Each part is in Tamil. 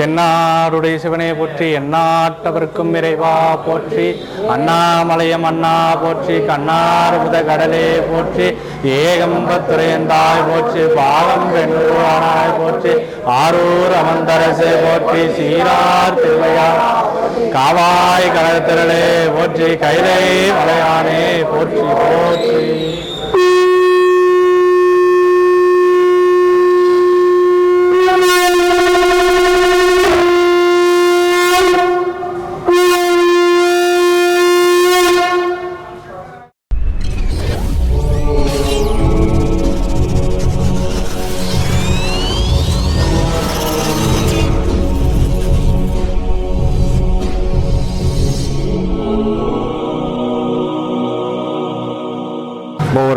தென்னாருடைய சிவனை போற்றி எந்நாட்டவர்க்கும் இறைவா போற்றி அண்ணாமலையம் அண்ணா போற்றி கண்ணார்புத கடலே போற்றி ஏகம்பத்துறையந்தாய் போற்றி பாகம் பெண்ணுவானாய் போற்றி ஆரூர் அமர்ந்தரசே போற்றி சீரார் திருவையார் காவாய் கடத்திரளே போற்றி கைலை மலையானே போற்றி போற்றி.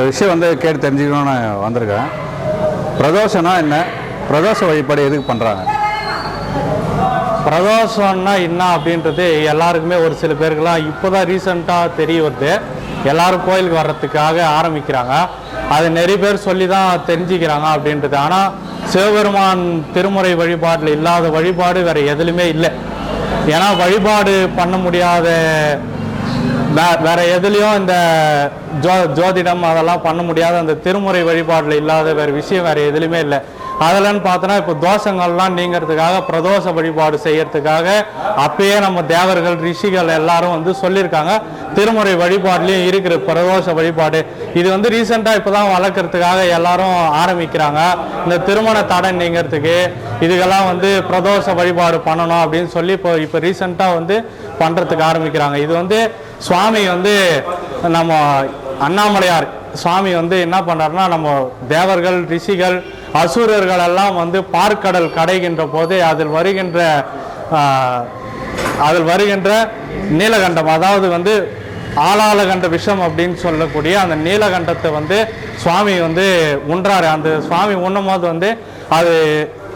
ஒரு விஷயம் வந்து கேட்டு தெரிஞ்சுக்கணும்னு வந்திருக்கேன். பிரதோஷம்னா என்ன? பிரதோஷ வழிபாடு எதுக்கு பண்ணுறாங்க பிரதோஷம்னா என்ன அப்படின்றது எல்லாருக்குமே ஒரு சில பேருக்குலாம் இப்போ தான் ரீசெண்டாக தெரிய வருது. எல்லாரும் கோயிலுக்கு வர்றதுக்காக ஆரம்பிக்கிறாங்க. அது நிறைய பேர் சொல்லி தான் தெரிஞ்சுக்கிறாங்க அப்படின்றது. ஆனால் சிவபெருமான் திருமுறை வழிபாட்டில் இல்லாத வழிபாடு வேறு எதுலையுமே இல்லை. ஏன்னா வழிபாடு பண்ண முடியாத வேற எதுலேயும் இந்த ஜோ ஜோதிடம் அதெல்லாம் பண்ண முடியாத அந்த திருமுறை வழிபாட்டில் இல்லாத வேற விஷயம் வேற எதுலையுமே இல்லை. அதெல்லாம் பார்த்தோன்னா இப்போ தோஷங்கள்லாம் நீங்கிறதுக்காக பிரதோஷ வழிபாடு செய்யறதுக்காக அப்பயே நம்ம தேவர்கள் ரிஷிகள் எல்லாரும் வந்து சொல்லியிருக்காங்க திருமுறை வழிபாடுலேயும் இருக்கிற பிரதோஷ வழிபாடு. இது வந்து ரீசெண்டாக இப்போ தான் வளர்க்குறதுக்காக எல்லாரும் ஆரம்பிக்கிறாங்க. இந்த திருமண தடை நீங்கிறதுக்கு இதுக்கெல்லாம் வந்து பிரதோஷ வழிபாடு பண்ணணும் அப்படின்னு சொல்லி இப்போ இப்போ ரீசெண்டாக வந்து பண்ணுறதுக்கு ஆரம்பிக்கிறாங்க. இது வந்து சுவாமி வந்து நம்ம அண்ணாமலையார் சுவாமி வந்து என்ன பண்ணாருன்னா நம்ம தேவர்கள் ரிஷிகள் அசுரர்கள் எல்லாம் வந்து பார்க்கடல் கடைகின்ற போது அதில் வருகின்ற அதில் வருகின்ற நீலகண்டம் அதாவது வந்து ஆளாளகண்ட விஷம் அப்படின்னு சொல்லக்கூடிய அந்த நீலகண்டத்தை வந்து சுவாமி வந்து உண்றாரு. அந்த சுவாமி உண்ணும் போது வந்து அது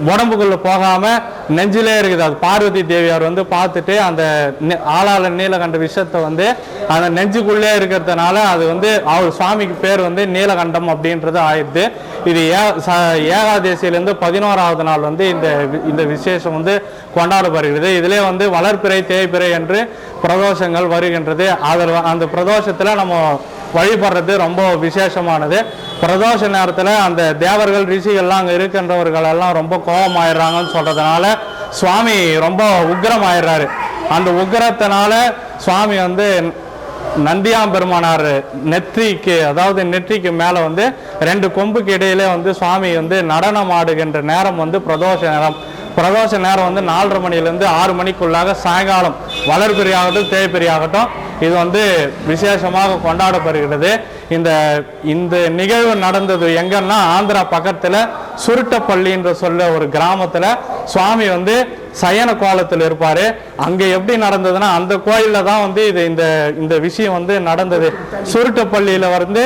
உடம்புக்குள்ள போகாம நெஞ்சிலே இருக்குது. அது பார்வதி தேவியார் வந்து பார்த்துட்டு அந்த நெ- ஆளாள நீலகண்ட விஷத்தை வந்து அந்த நெஞ்சுக்குள்ளே இருக்கிறதுனால அது வந்து அவர் சுவாமிக்கு பேர் வந்து நீலகண்டம் அப்படின்றது ஆயிடுது. இது ஏ ச- ஏகாதேசியிலேருந்து பதினோராவது நாள் வந்து இந்த இந்த விசேஷம் வந்து கொண்டாடப்படுகிறது. இதிலே வந்து வளர்ப்பிறை தேய்பிறை என்று பிரதோஷங்கள் வருகின்றது. அதில் அந்த பிரதோஷத்தில் நம்ம வழிபடுறது ரொம்ப விசேஷமானது. பிரதோஷ நேரத்தில் அந்த தேவர்கள் ரிஷிகள்லாம் அங்கே இருக்கின்றவர்கள் எல்லாம் ரொம்ப கோபமாயிடுறாங்கன்னு சொல்கிறதுனால சுவாமி ரொம்ப உக்கிரமாயிடுறாரு. அந்த உக்ரத்தினால சுவாமி வந்து நந்தியாம் பெருமானார் நெற்றிக்கு அதாவது நெற்றிக்கு மேலே வந்து ரெண்டு கொம்புக்கு இடையிலே வந்து சுவாமி வந்து நடனம் ஆடுகின்ற நேரம் வந்து பிரதோஷ நேரம். பிரதோஷ நேரம் வந்து நாலரை மணிலேருந்து ஆறு மணிக்குள்ளாக சாயங்காலம் வளர்பிரியாகட்டும் தேய்பிரியாகட்டும் இது வந்து விசேஷமாக கொண்டாடப்படுகிறது. இந்த இந்த நிகழ்வு நடந்தது எங்கன்னா ஆந்திரா பக்கத்தில் சுருட்டப்பள்ளின்ற சொல்ல ஒரு கிராமத்தில் சுவாமி வந்து சயன கோலத்தில் இருப்பார். அங்கே எப்படி நடந்ததுன்னா அந்த கோயிலில் தான் வந்து இது இந்த இந்த விஷயம் வந்து நடந்தது. சுருட்டப்பள்ளியில் வந்து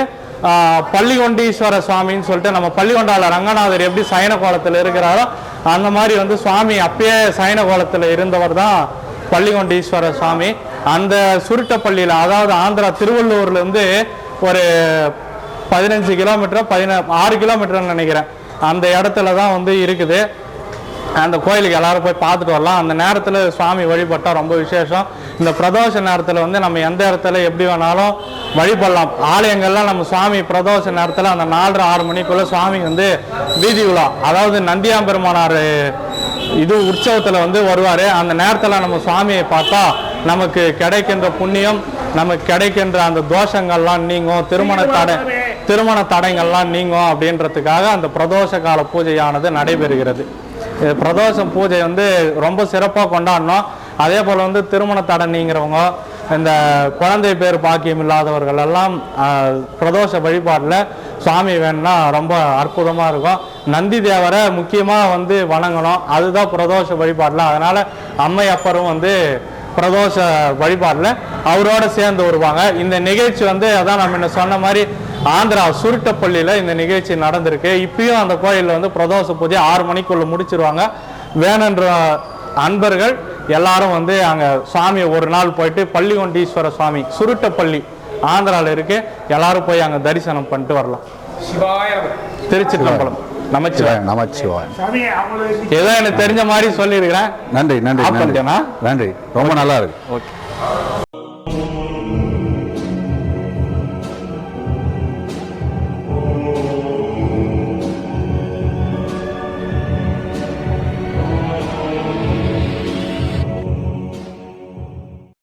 பள்ளிகொண்டீஸ்வர சுவாமின்னு சொல்லிட்டு நம்ம பள்ளிகொண்டால ரங்கநாதர் எப்படி சயன கோலத்தில் இருக்கிறாரோ அந்த மாதிரி வந்து சுவாமி அப்பயே சயன கோலத்தில் இருந்தவர் தான் பள்ளிகொண்டீஸ்வர சுவாமி. அந்த சுருட்டப்பள்ளியில் அதாவது ஆந்திரா திருவள்ளூர்லேருந்து ஒரு பதினஞ்சு கிலோமீட்டர் பதின ஆறு கிலோமீட்டர்னு நினைக்கிறேன். அந்த இடத்துல தான் வந்து இருக்குது. அந்த கோயிலுக்கு எல்லாரும் போய் பார்த்துட்டு வரலாம். அந்த நேரத்தில் சுவாமி வழிபட்டால் ரொம்ப விசேஷம். இந்த பிரதோஷ நேரத்தில் வந்து நம்ம எந்த இடத்துல எப்படி வேணாலும் வழிபடலாம். ஆலயங்கள்லாம் நம்ம சுவாமி பிரதோஷ நேரத்தில் அந்த நாலரை ஆறு மணிக்குள்ளே சுவாமி வந்து வீதி உலா அதாவது நந்தியாம்பெருமானார் இது உற்சவத்தில் வந்து வருவார். அந்த நேரத்தில் நம்ம சுவாமியை பார்த்தா நமக்கு கிடைக்கின்ற புண்ணியம் நமக்கு கிடைக்கின்ற அந்த தோஷங்கள்லாம் நீங்கும் திருமண தடை திருமண தடைகள்லாம் நீங்கும் அப்படின்றதுக்காக அந்த பிரதோஷ கால பூஜையானது நடைபெறுகிறது. பிரதோஷம் பூஜை வந்து ரொம்ப சிறப்பாக கொண்டாடணும். அதே போல் வந்து திருமண தடை நீங்கிறவங்க இந்த குழந்தை பேர் பாக்கியம் இல்லாதவர்கள் எல்லாம் பிரதோஷ வழிபாட்டில் சுவாமி வேணும்னா ரொம்ப அற்புதமாக இருக்கும். நந்தி தேவரை முக்கியமாக வந்து வணங்கணும். அதுதான் பிரதோஷ வழிபாட்டில் அதனால் அம்மை அப்பரும் வந்து பிரதோஷ வழிபாட்டில் அவரோட சேர்ந்து வருவாங்க. இந்த நிகழ்ச்சி வந்து அதான் நம்ம என்ன சொன்ன மாதிரி ஆந்திரா சுருட்டப்பள்ளியில் இந்த நிகழ்ச்சி நடந்திருக்கு. இப்பயும் அந்த கோயிலில் வந்து பிரதோஷ பூஜை ஆறு மணிக்குள்ள முடிச்சிருவாங்க. வேணுன்ற அன்பர்கள் எல்லாரும் வந்து அங்கே சுவாமியை ஒரு நாள் போயிட்டு பள்ளிகொண்டீஸ்வர சுவாமி சுருட்டப்பள்ளி ஆந்திராவில் இருக்கு. எல்லாரும் போய் அங்கே தரிசனம் பண்ணிட்டு வரலாம். திருச்சிற்றம்பலம். நமச்சிவாயம் நமச்சிவாயம் ஏதோ எனக்கு தெரிஞ்ச மாதிரி சொல்லியிருக்கிறேன். நன்றி நன்றி? நன்றி. ரொம்ப நல்லா இருக்கு. ஓகே.